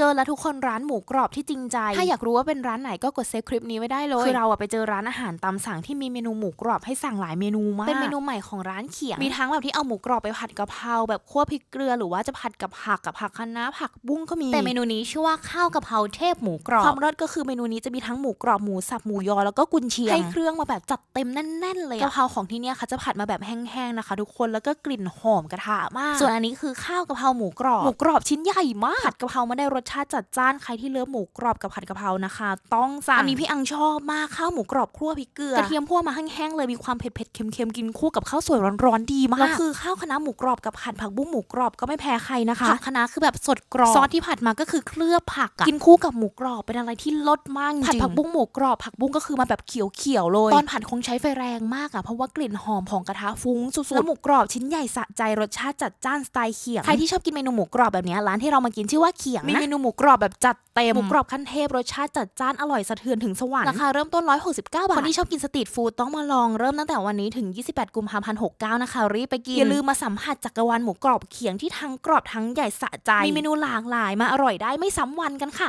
เจอแล้วทุกคนร้านหมูกรอบที่จริงใจ ถ้าอยากรู้ว่าเป็นร้านไหนก็กดเซฟคลิปนี้ไว้ได้เลย คือเราอะไปเจอร้านอาหารตามสั่งที่มีเมนูหมูกรอบให้สั่งหลายเมนูมาก เป็นเมนูใหม่ของร้านเขียง มีทั้งแบบที่เอาหมูกรอบไปผัดกะเพราแบบคั่วพริกเกลือหรือว่าจะผัดกับผักกับผักคะน้าผักบุ้งก็มี แต่เมนูนี้ชื่อว่าข้าวกะเพราเทพหมูกรอบ ความเลิศก็คือเมนูนี้จะมีทั้งหมูกรอบหมูสับหมูยอแล้วก็กุนเชียงให้เครื่องมาแบบจัดเต็มแน่นๆเลยอะกะเพราของที่เนี่ยเขาจะผัดมาแบบแห้งๆนะคะ ทุกคนแล้วก็กลิ่นหอมกระทะมาก ส่วนอันนี้คือข้าวกะเพราหมูกรอบหมูกรอบชิ้นใหญ่มากผัดกะเพรามาได้รสชาติจัดจ้านใครที่เลิฟหมูกรอบกับผัดกะเพรานะคะ ต้องสั่งอันนี้พี่อังชอบมากข้าวหมูกรอบคั่วพริกเกลือกระเทียมพวกมาแห้งๆเลยมีความเผ็ดๆเค็มๆกินคู่กับข้าวสวยร้อนๆดีมากแล้วคือข้าวคะน้าหมูกรอบกับผัดผักบุ้งหมูกรอบก็ไม่แพ้ใครนะคะผักคะน้าคือแบบสดกรอบซอสที่ผัดมาก็คือเคลือบผักอะกินคู่กับหมูกรอบเป็นอะไรที่ลดมากจริงผัดผักบุ้งหมูกรอบผักบุ้งก็คือมาแบบเขียวๆเลยตอนผัดคงใช้ไฟแรงมากอะเพราะว่ากลิ่นหอมของกระทะฟุ้งสุดๆแล้วหมูกรอบชิ้นใหญ่สะใจรสชาติจัดจ้านสไตล์เขียงใครที่ชอบกินเมนูหมูกรอบแบบเนี้ยร้านที่เรามากินชื่อว่าเขียงนะมีเมนูหมูกรอบแบบจัดเต็มหมูกรอบขั้นเทพรสชาติจัดจ้านอร่อยสะเทือนถึงสวรรค์ราคาเริ่มต้น 169 บาท คนที่ชอบกินสตรีทฟู้ดต้องมาลองเริ่มตั้งแต่วันนี้ถึง 28 กุมภาพันธ์69 นะคะ รีบไปกิน อย่าลืมมาสัมผัสจักรวาลหมูกรอบเขียงที่ทั้งกรอบทั้งใหญ่สะใจ มีเมนูหลากหลายมาอร่อยได้ไม่ซ้ำวันกันค่ะ